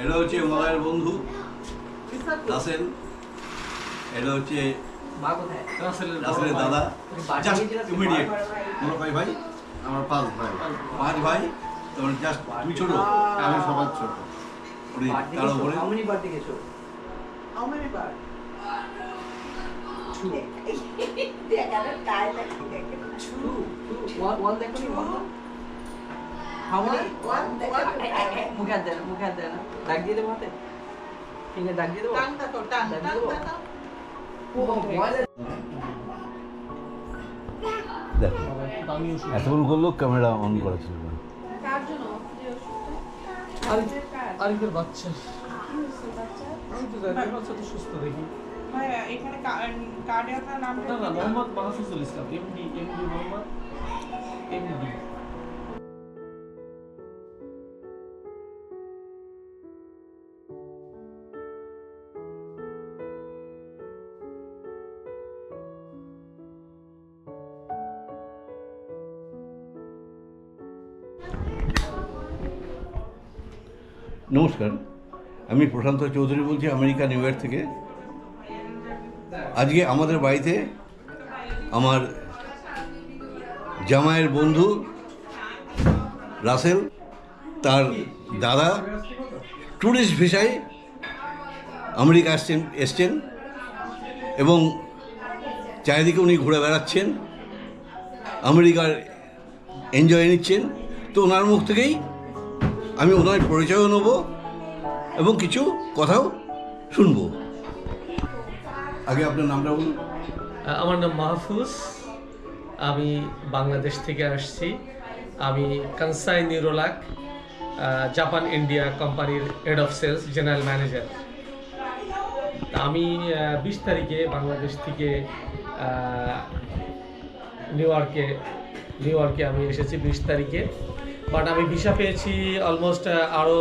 এটা হচ্ছে মলয়ের বন্ধু। রাসেল। এটা হচ্ছে রাসেলের। দাদা। জাস্ট ইমিডিয়েট কয় ভাই আমার পাঁচ ভাই। পাঁচ ভাই। তোমার জাস্ট তুমি ছোট। আমি সবার ছোট। উনি তার উপরে? Two. Two. One-? One? How many? One দেখা- মুখে হাত দেয় না, মুখে হাত দেয় না। ডাক দিয়ে দেবো হাতে? ফিঙ্গার ডাক দিয়ে দেবো? টান দেখো, টান, ডাক টান দেখো। ও, মোবাইলে- দেখো আমিও শুনি। এতক্ষণ করল ক্যামেরা অন করা ছিল না কার জন্য যে ওষুধটা আরিফ- কার? আরিফের বাচ্চা কি হয়েছে বাচ্চার? আমি তো জানি বাচ্চা তো সুস্থ দেখি এখানে কার্ডে আপনার নামটা? Mohammad Mahfuzul Islam MD MD Mohammad MD নমস্কার, আমি প্রশান্ত চৌধুরী বলছি আমেরিকা, নিউ ইয়র্ক থেকে। আজকে আমাদের বাড়িতে আমার জামাইয়ের বন্ধু রাসেল, তার দাদা ট্যুরিস্ট ভিসায় আমেরিকা আসছেন, এসছেন এবং চারিদিকে উনি ঘুরে বেড়াচ্ছেন, আমেরিকার এনজয় নিচ্ছেন। তো ওনার মুখ থেকেই আমি ওনার পরিচয়ও নেব এবং কিছু কথাও শুনব। আগে আপনার নামটা বলুন। আমার নাম মাহফুজ। আমি বাংলাদেশ থেকে আসছি। আমি কানসাই নিউরোলাক জাপান ইন্ডিয়া কোম্পানির head of sales general manager আমি বিশ তারিখে বাংলাদেশ থেকে নিউ ইয়র্কে নিউ ইয়র্কে আমি এসেছি বিশ তারিখে। বাট আমি ভিসা পেয়েছি অলমোস্ট আরও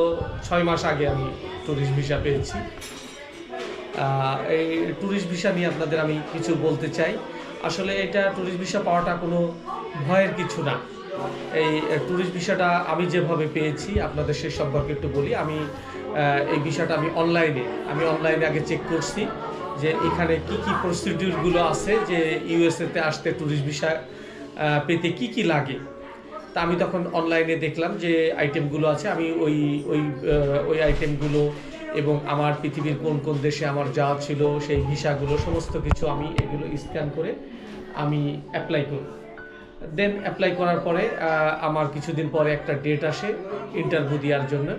ছয় মাস আগে আমি ট্যুরিস্ট ভিসা পেয়েছি। এই ট্যুরিস্ট ভিসা নিয়ে আপনাদের আমি কিছু বলতে চাই। আসলে এটা ট্যুরিস্ট ভিসা পাওয়াটা কোনো ভয়ের কিছু না। এই ট্যুরিস্ট ভিসাটা আমি যেভাবে পেয়েছি, আপনাদের সে সম্পর্কে একটু বলি। আমি এই ভিসাটা আমি অনলাইনে আমি অনলাইনে আগে চেক করছি যে এখানে কি কি প্রসিডিউরগুলো আছে যে ইউএসএতে আসতে ট্যুরিস্ট ভিসা পেতে কি কি লাগে। তা আমি তখন অনলাইনে দেখলাম যে আইটেমগুলো আছে, আমি ওই ওই ওই আইটেমগুলো এবং আমার পৃথিবীর কোন কোন দেশে আমার যাওয়া ছিল, সেই ভিসাগুলো, সমস্ত কিছু আমি এগুলো স্ক্যান করে আমি অ্যাপ্লাই করি। দেন অ্যাপ্লাই করার পরে আমার কিছুদিন পরে একটা ডেট আসে ইন্টারভিউ দেওয়ার জন্য।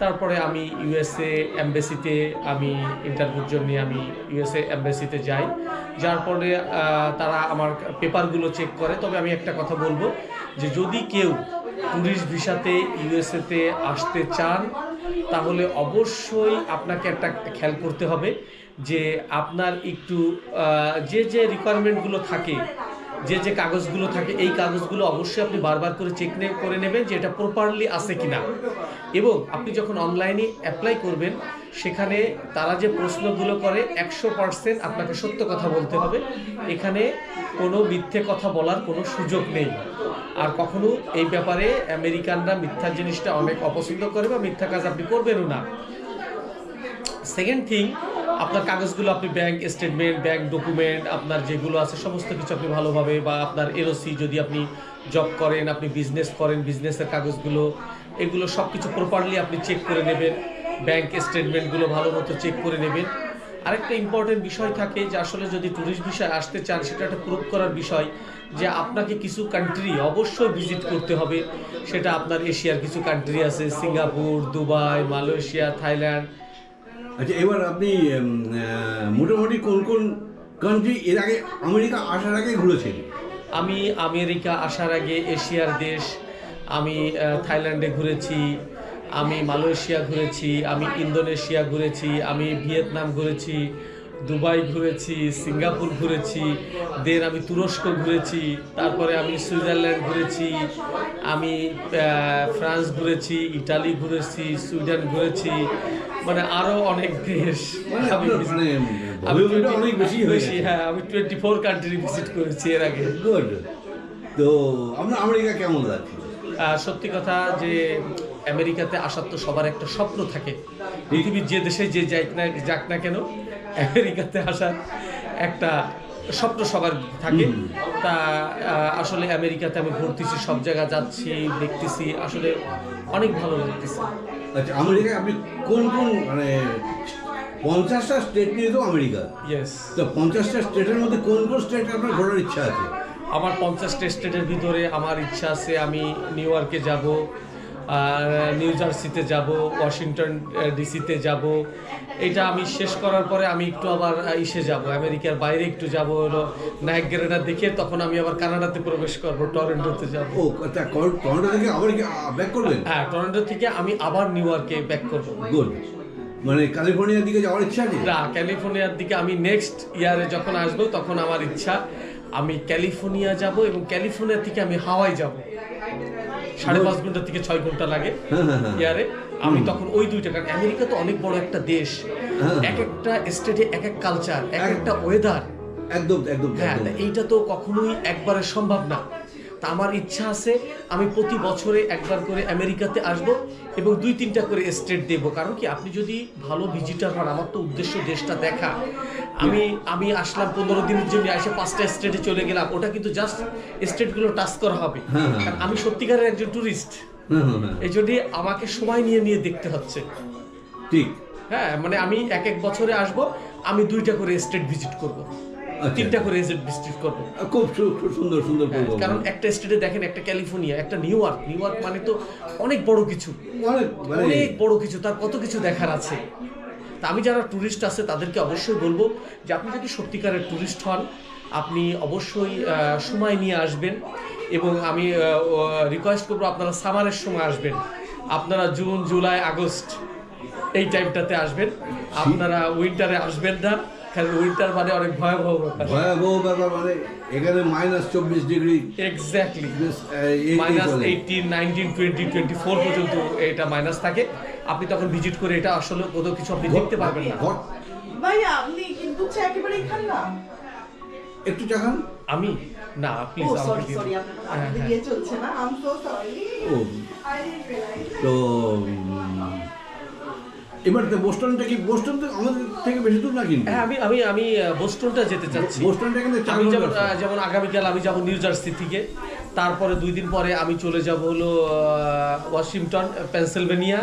তারপরে আমি ইউএসএ অ্যাম্বাসিতে আমি ইন্টারভিউর জন্য আমি ইউএসএ অ্যাম্বাসিতে যাই। যার পরে তারা আমার পেপারগুলো চেক করে। তবে আমি একটা কথা বলব যে যদি কেউ ট্যুরিস্ট ভিসাতে ইউএসএতে আসতে চান, তাহলে অবশ্যই আপনাকে একটা খেয়াল করতে হবে যে আপনার একটু যে যে রিকোয়ারমেন্টগুলো থাকে যে যে কাগজগুলো থাকে, এই কাগজগুলো অবশ্যই আপনি বারবার করে চেক করে নেবেন যে এটা প্রপারলি আছে কি না এবং আপনি যখন অনলাইনে অ্যাপ্লাই করবেন, সেখানে তারা যে প্রশ্নগুলো করে, একশো পার্সেন্ট আপনাকে সত্য কথা বলতে হবে। এখানে কোনো মিথ্যে কথা বলার কোনো সুযোগ নেই। আর কখনো এই ব্যাপারে আমেরিকানরা মিথ্যা জিনিসটা অনেক অপছন্দ করে বা মিথ্যা কাজ আপনি করবেনও না। সেকেন্ড থিং আপনার কাগজগুলো আপনি ব্যাংক স্টেটমেন্ট ব্যাংক ডকুমেন্ট আপনার যেগুলো আছে, সমস্ত কিছু আপনি ভালোভাবে বা আপনার এলওসি যদি আপনি জব করেন, আপনি বিজনেস করেন বিজনেসের কাগজগুলো, এগুলো সব কিছু প্রপারলি আপনি চেক করে নেবেন ব্যাংক স্টেটমেন্টগুলো ভালো মতো চেক করে নেবেন। আরেকটা ইম্পর্টেন্ট বিষয় থাকে যে আসলে যদি ট্যুরিস্ট ভিসায় আসতে চান, সেটা একটা প্রুভ করার বিষয় যে আপনাকে কিছু কান্ট্রি অবশ্যই ভিজিট করতে হবে। সেটা আপনার এশিয়ার কিছু কান্ট্রি আছে, সিঙ্গাপুর, দুবাই, মালয়েশিয়া, থাইল্যান্ড আচ্ছা এবার আপনি মোটামুটি কোন কোন কান্ট্রি এর আগে আমেরিকা আসার আগে ঘুরেছেন? আমি আমেরিকা আসার আগে এশিয়ার দেশ, আমি থাইল্যান্ডে ঘুরেছি, আমি মালয়েশিয়া ঘুরেছি, আমি ইন্দোনেশিয়া ঘুরেছি, আমি ভিয়েতনাম ঘুরেছি, দুবাই ঘুরেছি, সিঙ্গাপুর ঘুরেছি, দেন আমি তুরস্ক ঘুরেছি, তারপরে আমি সুইজারল্যান্ড ঘুরেছি, আমি ফ্রান্স ঘুরেছি, ইটালি ঘুরেছি, সুইডেন ঘুরেছি মানে আরও অনেক দেশ। মানে মানে অনেক বেশি হয়ে বেশি হ্যাঁ আমি টোয়েন্টি ফোর কান্ট্রি ভিজিট করেছি এর আগে। গুড তো আপনার আমেরিকা কেমন লাগছে? সত্যি কথা যে আমেরিকাতে আসার তো সবার একটা স্বপ্ন থাকে। পৃথিবীর যে দেশে যে যাই না যাক না কেন আমেরিকাতে আসার একটা স্বপ্ন সবার থাকে। তা আসলে আমেরিকাতে আমি ঘুরতেছি সব জায়গা যাচ্ছি দেখতেছি আসলে অনেক ভালো লাগতেছে। আচ্ছা আমেরিকায় আপনি কোন কোন মানে পঞ্চাশটা স্টেট নিয়ে তো আমেরিকা। ইয়েস তো পঞ্চাশটা স্টেটের মধ্যে কোন কোন স্টেট আপনার ঘোরার ইচ্ছা আছে? আমার পঞ্চাশটা স্টেটের ভিতরে আমার ইচ্ছা আছে আমি নিউ ইয়র্কে যাব আর নিউ জার্সিতে যাব ওয়াশিংটন ডিসিতে যাব। এটা আমি শেষ করার পরে আমি একটু আবার ইসে যাব। আমেরিকার বাইরে একটু যাব হলো নায়গ্রেনা দেখে তখন আমি আবার কানাডাতে প্রবেশ করব টরেন্টোতে যাব। ও টরন্টো থেকে আবার ব্যাক করবেন? হ্যাঁ টরেন্টো থেকে আমি আবার নিউ ইয়র্কে ব্যাক করব। গুড মানে ক্যালিফোর্নিয়ার দিকে যাওয়ার ইচ্ছা আছে না ক্যালিফোর্নিয়ার দিকে আমি নেক্সট ইয়ারে যখন আসব তখন আমার ইচ্ছা আমি ক্যালিফোর্নিয়া যাব এবং ক্যালিফোর্নিয়া থেকে আমি হাওয়াই যাব। সাড়ে পাঁচ ঘণ্টা থেকে ছয় ঘণ্টা লাগে হ্যাঁ, হ্যাঁ, হ্যাঁ। ইয়ারে আমি তখন ওই দুইটা কারণ আমেরিকা তো অনেক বড় একটা দেশ। এক একটা স্টেটে এক এক কালচার এক এক- একটা ওয়েদার একদম একদম হ্যাঁ একদম। এইটা তো কখনোই একবারে সম্ভব না তা আমার ইচ্ছা আছে আমি প্রতি বছরে একবার করে আমেরিকাতে আসব এবং দুই তিনটা করে স্টেট দেব। কারণ কি? আপনি যদি ভালো ভিজিটার হন আমার তো উদ্দেশ্য দেশটা দেখা। আমি আমি আসলাম পনেরো দিনের জন্য এসে পাঁচটা স্টেটে চলে গেলাম। ওটা কিন্তু জাস্ট স্টেটগুলো টাচ করা হবে। হ্যাঁ, হ্যাঁ। কারণ আমি সত্যিকারের একজন ট্যুরিস্ট হ্যাঁ, হ্যাঁ, হ্যাঁ। এই জন্য আমাকে সময় নিয়ে নিয়ে দেখতে হচ্ছে। ঠিক। হ্যাঁ মানে আমি এক এক বছরে আসব আমি দুইটা করে স্টেট ভিজিট করব। তিনটা করে স্টেট ভিজিট করব। খুব খুব সুন্দর সুন্দর হ্যাঁ, কারণ একটা স্টেটে দেখেন একটা ক্যালিফোর্নিয়া একটা নিউ ইয়র্ক নিউ ইয়র্ক মানে তো অনেক বড় কিছু। অনেক মানে বড় কিছু তার কত কিছু দেখার আছে। তা আমি যারা ট্যুরিস্ট আছে তাদেরকে অবশ্যই বলব যে আপনি যদি সত্যিকারের ট্যুরিস্ট হন আপনি অবশ্যই সময় নিয়ে আসবেন এবং আমি রিকোয়েস্ট করব আপনারা সামারের সময় আসবেন। আপনারা জুন জুলাই আগস্ট এই টাইমটাতে আসবেন। আপনারা উইন্টারে আসবেন না। উইন্টার মানে অনেক ভয়াবহ ব্যাপার। ভয়াবহ ব্যাপার মানে এখানে মাইনাস চব্বিশ ডিগ্রি এক্স্যাক্টলি এই minus eighteen nineteen twenty twenty four পর্যন্ত এটা মাইনাস থাকে। আপনি তখন ভিজিট করে এটা আসলে কোথাও কিছু আপনি দেখতে পারবেন না। ভাইয়া আপনি কিন্তু চা একেবারেই খান না? একটু চাখান আমি? না প্লিজ সরি সরি আপনাদের চলছে না। আম সো সরি ও তো এবার তো বোস্টনটা কি বোস্টন তো আমাদের থেকে বেশি দূর না কিন্তু? হ্যাঁ আমি আমি আমি বোস্টনটা যেতে চাচ্ছি। বোস্টনটা কিন্তু আমি যেমন যেমন আগামীকাল আমি যাব নিউ জার্সি থেকে। তারপরে দুই দিন পরে আমি চলে যাব হলো ওয়াশিংটন পেনসিলভেনিয়া।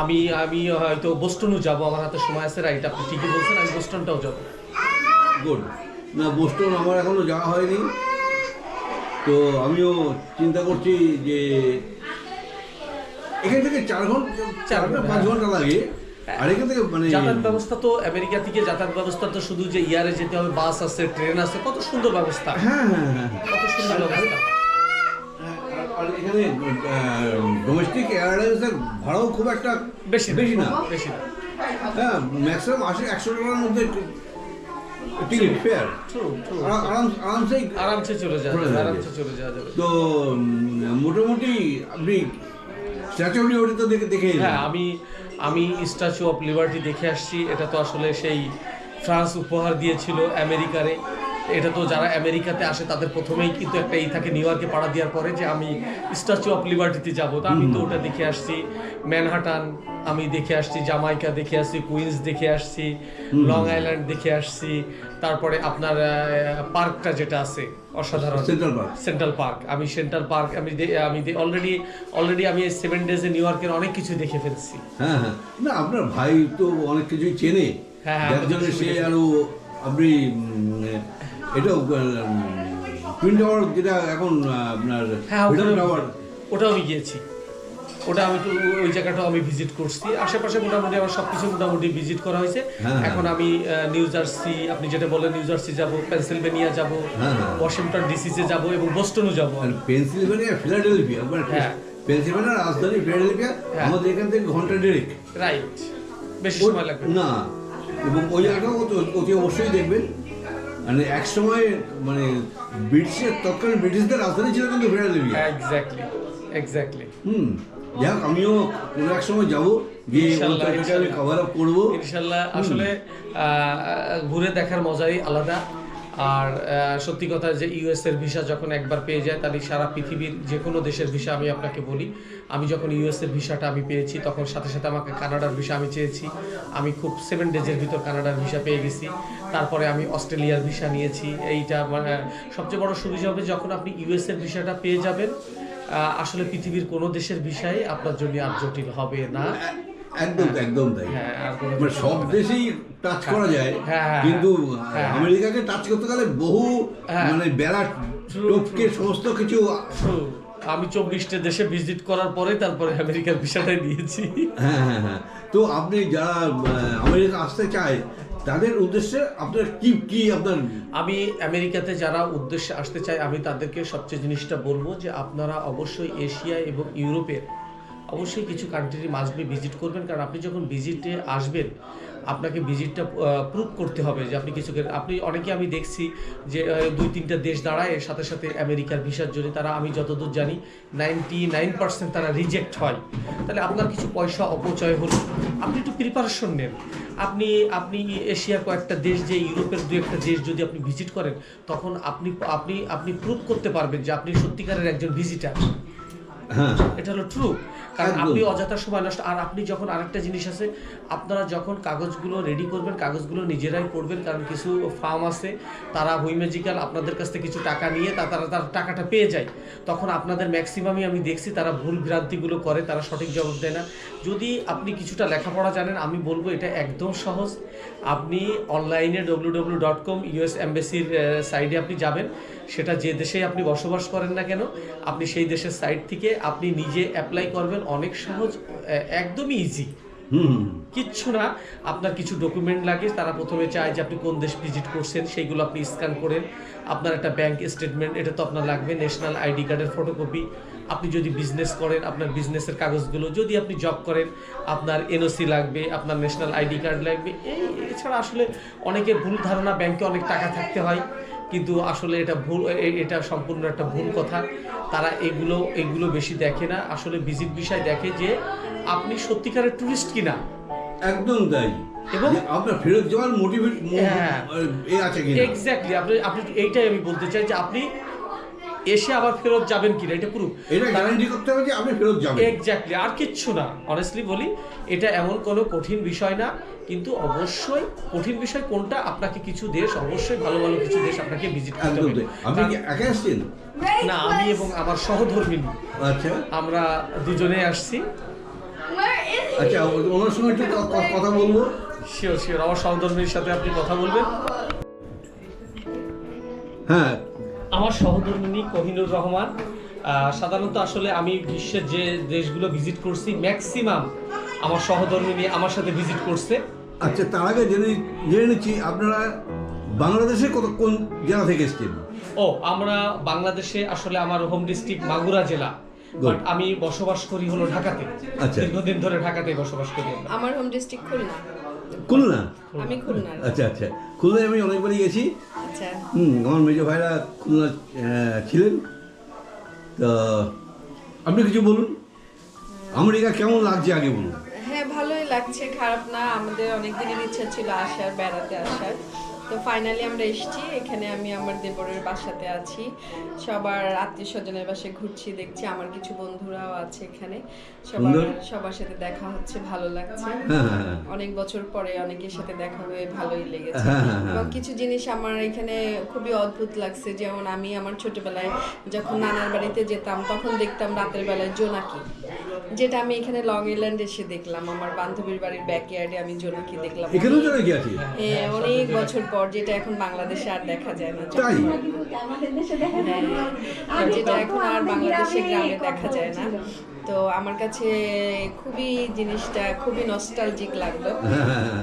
আমি আমি হয়তো বোস্টনও যাব আমার হাতে সময় আছে রাইট? আপনি ঠিকই বলছেন আমি বোস্টনটাও যাব। গুড। না বোস্টন আমার এখনও যাওয়া হয়নি। তো আমিও চিন্তা করছি যে এখান থেকে চার ঘণ্টা চার পাঁচ ঘণ্টা লাগে। আর এখান থেকে মানে যাতায়াত ব্যবস্থা তো আমেরিকা থেকে যাতায়াত ব্যবস্থা তো শুধু যে ইয়ারে যেতে হবে বাস আছে ট্রেন আছে কত সুন্দর ব্যবস্থা। হ্যাঁ হ্যাঁ হ্যাঁ কত সুন্দর ব্যবস্থা। আর এখানে ডোমেস্টিক এয়ারলাইন্সের ভাড়াও খুব একটা বেশি বেশি না। বেশি না। হ্যাঁ ম্যাক্সিমাম আশি একশো টাকার মধ্যে টিকিট ফেয়ার ট্রু ট্রু আরাম আরামসেই আরামসে চলে যাবে। আরামসে চলে যাওয়া যাবে। তো মোটামুটি আপনি স্ট্যাচু অফ লিবার্টি তো দেখে দেখে। হ্যাঁ আমি আমি স্ট্যাচু অফ লিবার্টি দেখে আসছি এটা তো আসলে সেই ফ্রান্স উপহার দিয়েছিল আমেরিকারে এটা তো যারা আমেরিকাতে আসে তাদের প্রথমেই কিন্তু একটা এই থাকে নিউ ইয়র্কে পাড়া দেওয়ার পরে যে আমি স্ট্যাচু অফ লিবার্টিতে যাব। তো আমি তো ওটা দেখে আসছি। ম্যানহাটান আমি দেখে আসছি জামাইকা দেখে আসছি কুইন্স দেখে আসছি লং আইল্যান্ড দেখে আসছি। তারপরে আপনার পার্কটা যেটা আছে অসাধারণ। সেন্ট্রাল পার্ক সেন্ট্রাল পার্ক আমি সেন্ট্রাল পার্ক আমি আমি অলরেডি অলরেডি আমি সেভেন ডেজে নিউ ইয়র্কের অনেক কিছু দেখে ফেলছি। হ্যাঁ হ্যাঁ। না আপনার ভাই তো অনেক কিছুই চেনে। হ্যাঁ, হ্যাঁ, সে। আরও আপনি এটাও টুইন টাওয়ার যেটা এখন আপনার হ্যাঁ ওটাও আমি গিয়েছি। ওটা আমি ওই জায়গাটাও আমি ভিজিট করছি। আশেপাশে মোটামুটি আমার সব কিছু মোটামুটি ভিজিট করা হয়েছে। হ্যাঁ, এখন আমি নিউ জার্সি আপনি যেটা বলেন নিউ জার্সি যাব পেনসিলভেনিয়া যাব হ্যাঁ, হ্যাঁ। ওয়াশিংটন ডিসিতে যাব এবং বোস্টনও যাব। পেনসিলভেনিয়া ফিলাডেলফিয়া হ্যাঁ। পেনসিলভেনিয়ার রাজধানী ফিলাডেলফিয়া হ্যাঁ। আমাদের এখান থেকে ঘণ্টা দেড়েক। রাইট বেশি সময় লাগবে না। এবং ওই জায়গাটাও অতি- অতি অবশ্যই দেখবেন। মানে এক সময় মানে ব্রিটিশের তৎকালীন ব্রিটিশদের রাজধানী ছিল কিন্তু ফিলাডেলফিয়া এক্স্যাক্টলি এক্স্যাক্টলি হুম যাক আমিও কোনো এক সময় যাব গিয়ে। কভার আপ করব। ইনশাল্লাহ আসলে আহ, ঘুরে দেখার মজাই আলাদা। আর সত্যি কথা যে ইউএস এর ভিসা যখন একবার পেয়ে যায়, তাহলে সারা পৃথিবীর যে কোনো দেশের ভিসা আমি আপনাকে বলি। আমি যখন ইউএস এর ভিসাটা আমি পেয়েছি, তখন সাথে সাথে আমাকে কানাডার ভিসা আমি চেয়েছি। আমি খুব সেভেন ডেজের ভিতর কানাডার ভিসা পেয়ে গেছি। তারপরে আমি অস্ট্রেলিয়ার ভিসা নিয়েছি। এইটা মানে সবচেয়ে বড় সুবিধা হবে যখন আপনি ইউএস এর ভিসাটা পেয়ে যাবেন। আসলে পৃথিবীর কোনো দেশের ভিসাই আপনার জন্য আর জটিল হবে না। একদম একদম তাই হ্যাঁ মানে সব দেশেই টাচ করা যায় হ্যাঁ, হ্যাঁ, কিন্তু হ্যাঁ। আমেরিকাকে টাচ করতে গেলে বহু হ্যাঁ। মানে বেড়া টপকে. সমস্ত কিছু আমি চব্বিশটা দেশে ভিজিট করার পরে তারপরে আমেরিকার ভিসাটাই দিয়েছি হ্যাঁ হ্যাঁ হ্যাঁ তো আপনি যারা আমেরিকা আসতে চায় তাদের উদ্দেশ্যে আপনার কি কি আপনার আমি আমেরিকাতে যারা উদ্দেশ্যে আসতে চায় আমি তাদেরকে সবচেয়ে জিনিসটা বলব যে আপনারা অবশ্যই এশিয়া এবং ইউরোপের অবশ্যই কিছু কান্ট্রি মাসবে ভিজিট করবেন কারণ আপনি যখন ভিজিটে আসবেন আপনাকে ভিজিটটা প্রুভ করতে হবে যে আপনি কিছু আপনি অনেকে আমি দেখছি যে দুই তিনটা দেশ দাঁড়ায় এর সাথে সাথে আমেরিকার ভিসার জন্য। তারা আমি যতদূর জানি নাইনটি নাইন পার্সেন্ট তারা রিজেক্ট হয়। তাহলে আপনার কিছু পয়সা অপচয় হলো। আপনি একটু প্রিপারেশন নেন। আপনি আপনি এশিয়ার কয়েকটা দেশ যে ইউরোপের দু একটা দেশ যদি আপনি ভিজিট করেন তখন আপনি আপনি আপনি প্রুভ করতে পারবেন যে আপনি সত্যিকারের একজন ভিজিটার হ্যাঁ। এটা হলো ট্রু কারণ আপনি অযথা সময় নষ্ট আর আপনি যখন আরেকটা জিনিস আছে আপনারা যখন কাগজগুলো রেডি করবেন কাগজগুলো নিজেরাই করবেন কারণ কিছু ফার্ম আছে তারা হুইমেজিক্যাল আপনাদের কাছ থেকে কিছু টাকা নিয়ে তা তারা তার টাকাটা পেয়ে যায়। তখন আপনাদের ম্যাক্সিমামই আমি দেখছি তারা ভুল ভ্রান্তিগুলো করে তারা সঠিক জবাব দেয় না। যদি আপনি কিছুটা লেখাপড়া জানেন আমি বলব এটা একদম সহজ। আপনি অনলাইনে W W dot com US অ্যাম্বাসির সাইডে আপনি যাবেন। সেটা যে দেশেই আপনি বসবাস করেন না কেন আপনি সেই দেশের সাইট থেকে আপনি নিজে অ্যাপ্লাই করবেন। অনেক সহজ একদমই ইজি কিচ্ছু না আপনার কিছু ডকুমেন্ট লাগে তারা প্রথমে চায় যে আপনি কোন দেশ ভিজিট করছেন সেইগুলো আপনি স্ক্যান করেন। আপনার একটা ব্যাংক স্টেটমেন্ট এটা তো আপনার লাগবে ন্যাশনাল আইডি কার্ডের ফটোকপি আপনি যদি বিজনেস করেন আপনার বিজনেসের কাগজগুলো যদি আপনি জব করেন আপনার এনওসি লাগবে আপনার ন্যাশনাল আইডি কার্ড লাগবে। এই এছাড়া আসলে অনেকের ভুল ধারণা ব্যাংকে অনেক টাকা থাকতে হয়। কিন্তু আসলে এটা ভুল এটা সম্পূর্ণ একটা ভুল কথা। তারা এগুলো এগুলো বেশি দেখে না। আসলে ভিজিট বিষয় দেখে যে আপনি সত্যিকারের ট্যুরিস্ট কিনা। একদম তাই। এবং- আপনার ফেরত যাওয়ার মোটিভেট হ্যাঁ। আছে কিনা। এক্স্যাক্টলি আপনি আপনি এইটাই আমি বলতে চাই যে আপনি এসে আবার ফেরত যাবেন কিনা? এটা পুরো এটা গ্যারান্টি করতে হবে যে আপনি ফেরত যাবেন। এক্স্যাক্টলি আর কিচ্ছু না। অনেস্টলি বলি এটা এমন কোনো কঠিন বিষয় না কিন্তু অবশ্যই কঠিন বিষয় কোনটা? আপনাকে কিছু দেশ অবশ্যই ভালো ভালো কিছু দেশ আপনাকে ভিজিট করতে হবে। আপনি কি একা আসছেন না আমি এবং আমার সহধর্মিনী। আচ্ছা। আমরা দুজনে আসছি? আচ্ছা ওনার সঙ্গে একটু কথা বলব। শিওর শিওর আমার সহধর্মীর সাথে আপনি কথা বলবেন। হ্যাঁ আমার সহধর্মিনী কোহিনুর রহমান সাধারণত আসলে আমি বিশ্বের যে দেশগুলো ভিজিট করছি ম্যাক্সিমাম আমার সহধর্মিনী আমার সাথে ভিজিট করছে। আচ্ছা তার আগে জেনে জেনে নিচ্ছি আপনারা বাংলাদেশে কত কোন জেলা থেকে এসছেন? ও আমরা বাংলাদেশে আসলে আমার হোম ডিস্ট্রিক্ট মাগুরা জেলা বাট আমি বসবাস করি হলো ঢাকাতে। আচ্ছা। দীর্ঘদিন ধরে ঢাকাতে বসবাস করি আমার। Home district Khulna. খুলনা? আমি খুলনা। আচ্ছা আচ্ছা। খুলনায় আমি অনেকবারই গেছি। আচ্ছা। হুম আমার মেজ ভাইরা খুলনা ছিলেন। তো আপনি কিছু বলুন। আমেরিকা কেমন লাগছে আগে বলুন। হ্যাঁ ভালোই লাগছে খারাপ না। আমাদের অনেক দিনের ইচ্ছা ছিল আসার বেড়াতে আসার। তো ফাইনালি আমরা এসেছি। এখানে আমি আমার দেবরের বাসাতে আছি। সবার আত্মীয় স্বজনের বাসায় ঘুরছি দেখছি আমার কিছু বন্ধুরাও আছে এখানে। সবার সবার সাথে দেখা হচ্ছে ভালো লাগছে। হ্যাঁ হ্যাঁ হ্যাঁ। অনেক বছর পরে অনেকের সাথে দেখা হয়ে ভালোই লেগেছে। এবং কিছু জিনিস আমার এখানে খুবই অদ্ভুত লাগছে। যেমন আমি আমার ছোটবেলায় যখন নানার বাড়িতে যেতাম তখন দেখতাম রাতের বেলায় জোনাকি। যেটা আমি এখানে লং আইল্যান্ড এসে দেখলাম আমার বান্ধবীর বাড়ির ব্যাকইয়ার্ডে আমি জোনাকি দেখলাম। এখানেও জানা কি আছে? হ্যাঁ, অনেক বছর পর যেটা এখন বাংলাদেশে আর দেখা যায় না। তাই? হ্যাঁ, যেটা এখন আর বাংলাদেশে গ্রামে দেখা যায় না। তো আমার কাছে খুবই জিনিসটা খুবই নস্টালজিক লাগল। হ্যাঁ হ্যাঁ।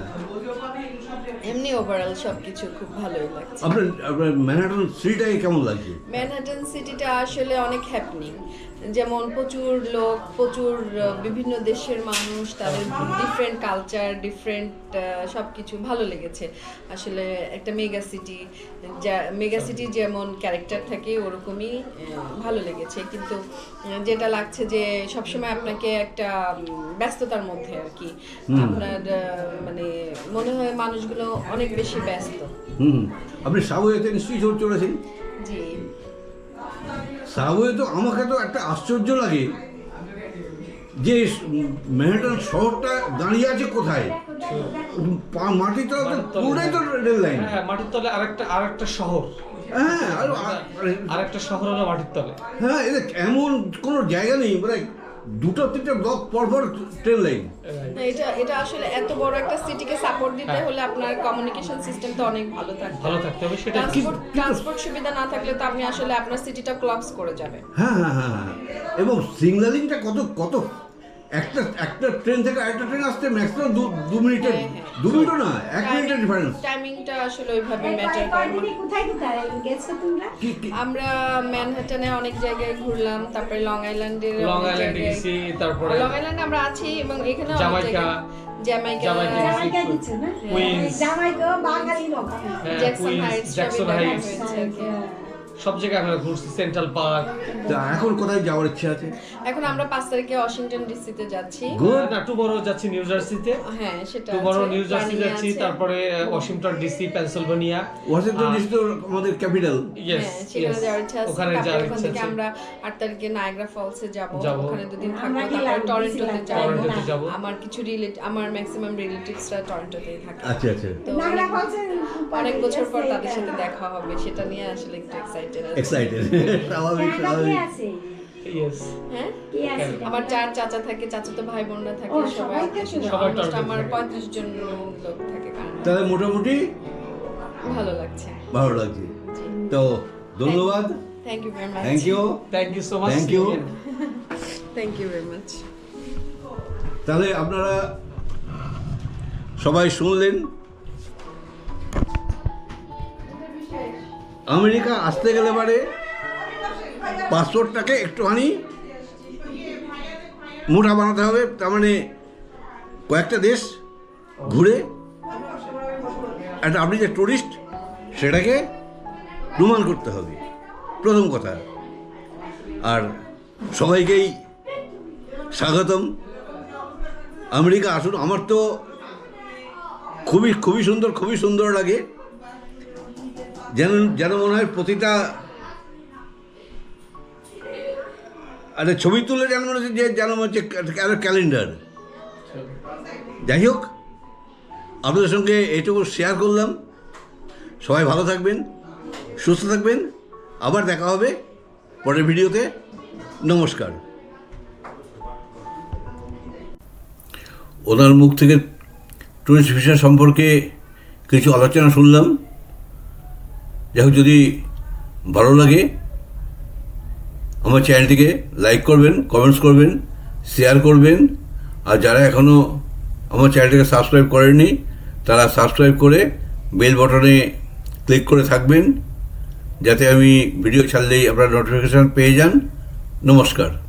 এমনি ওভারঅল সবকিছু খুব ভালোই লাগছে। আপনার আপনার ম্যানহাটন সিটিটাকে কেমন লাগছে? ম্যানহাটন সিটিটা আসলে অনেক হ্যাপনিং যেমন প্রচুর লোক প্রচুর বিভিন্ন দেশের মানুষ তাদের ডিফারেন্ট কালচার ডিফারেন্ট সব কিছু ভালো লেগেছে। আসলে একটা মেগা সিটি যা মেগা সিটি যেমন ক্যারেক্টার থাকে ওরকমই ভালো লেগেছে। কিন্তু যেটা লাগছে যে সবসময় আপনাকে একটা ব্যস্ততার মধ্যে আর কি। আপনার মানে মনে হয় মানুষগুলো অনেক বেশি ব্যস্ত। হুম আপনি সাবওয়েতে নিশ্চয়ই চড়েছেন? জি। সাবওয়ে তো আমাকে তো একটা আশ্চর্য লাগে যে মেহেটান শহরটা দাঁড়িয়ে আছে কোথায়? পা- মাটিতে তো পুরোটাই তো রেল লাইন। হ্যাঁ মাটির তলে আরেকটা আরেকটা শহর। হ্যাঁ আর আর- আরেকটা শহর হলো মাটির তলে। হ্যাঁ এটা এমন কোনো জায়গা নেই মানে দুটো তিনটে ব্লক পরপর ট্রেন লাইন এটা এটা আসলে এত বড় একটা সিটিকে সাপোর্ট দিতে হলে আপনার কমিউনিকেশন সিস্টেমটা অনেক ভালো থাকবে। ভালো থাকতে হবে সেটা ট্রান্সপোর্ট ট্রান্সপোর্ট সুবিধা না থাকলে তো আপনি আসলে আপনার সিটিটা ক্লপস করে যাবে হ্যাঁ হ্যাঁ হ্যাঁ হ্যাঁ এবং সিগন্যালিংটা কত কত একটা একটা ট্রেন থেকে আরেকটা ট্রেন আসতে ম্যাক্সিমাম দু দু মিনিটের হ্যাঁ, হ্যাঁ। দু মিনিটও না এক মিনিটের ডিফারেন্স টাইমিংটা আসলে ওইভাবে ম্যাটার করে না। কোথায় কোথায় গেছো তোমরা? কি কি? আমরা ম্যানহাটনে অনেক জায়গায় ঘুরলাম তারপরে লং আইল্যান্ডের লং আইল্যান্ডে গেছি তারপরে লং আইল্যান্ডে আমরা আছি এবং এখানে জামাইকা, জামাইকা জামাইকা গেছো। না? জামাইকা বাঙালি লোক জ্যাকসন হাইটস জ্যাকসন হাইটস। সব জায়গায় আমরা ঘুরছি সেন্ট্রাল পার্ক এখন কোথায় যাওয়ার ইচ্ছা আছে? এখন আমরা পাঁচ তারিখে ওয়াশিংটন ডিসিতে যাচ্ছি। গুড না টুমরো যাচ্ছি নিউ জার্সিতে হ্যাঁ সেটা টুমরো নিউ জার্সি যাচ্ছি তারপরে Washington DC Pennsylvania Washington DC তো আমাদের ক্যাপিটাল ইয়েস সেখানে যাওয়ার ইচ্ছা আছে। ওখানে যাওয়ার ইচ্ছা আছে। আমরা আট তারিখে নায়াগ্রা ফলসে যাব। যাব। ওখানে দুদিন থাকব। আমরা তারপরে টরন্টোতে যাব। আমার কিছু রিলেট আমার ম্যাক্সিমাম রিলেটিভসরা টরন্টোতেই থাকে। আচ্ছা আচ্ছা। তো অনেক বছর পর তাদের সাথে দেখা হবে। সেটা নিয়ে আসলে একটু এক্সাইটেড এক্সাইটেড স্বাভাবিক স্বাভাবিক ইয়েস হ্যাঁ? আমার চার চাচা থাকে চাচাতো ভাই বোনরা থাকে সবাই আমার পঁয়ত্রিশ জন লোক থাকে তাহলে মোটামুটি ভালো লাগছে। ভালো লাগছে। তো ধন্যবাদ। Thank you very much thank you thank you so much Thank you. Thank you very much তাহলে আপনারা সবাই শুনলেন। আমেরিকা আসতে গেলে পারে পাসপোর্টটাকে একটুখানি মোটা বানাতে হবে, তার মানে কয়েকটা দেশ ঘুরে একটা আপনি যে টুরিস্ট সেটাকে প্রমাণ করতে হবে। প্রথম কথা। আর সবাইকেই স্বাগতম। আমেরিকা আসুন, আমার তো খুবই খুবই সুন্দর খুবই সুন্দর লাগে। যেন যেন মনে হয় প্রতিটা আরে ছবি তুলে যেন মনে হচ্ছে যে, যেন মনে হচ্ছে ক্যালেন্ডার যাই হোক, আপনাদের সঙ্গে এইটুকু শেয়ার করলাম। সবাই ভালো থাকবেন, সুস্থ থাকবেন। আবার দেখা হবে পরের ভিডিওতে। নমস্কার। ওনার মুখ থেকে টুরিস্ট ভিসা সম্পর্কে কিছু আলোচনা শুনলাম। যাই হোক, যদি ভালো লাগে, আমার চ্যানেলটিকে লাইক করবেন কমেন্টস করবেন শেয়ার করবেন। আর যারা এখনও আমার চ্যানেলটিকে সাবস্ক্রাইব করেননি, তারা সাবস্ক্রাইব করে বেল বটনে ক্লিক করে থাকবেন। যাতে আমি ভিডিও ছাড়লেই আপনারা নোটিফিকেশান পেয়ে যান। নমস্কার।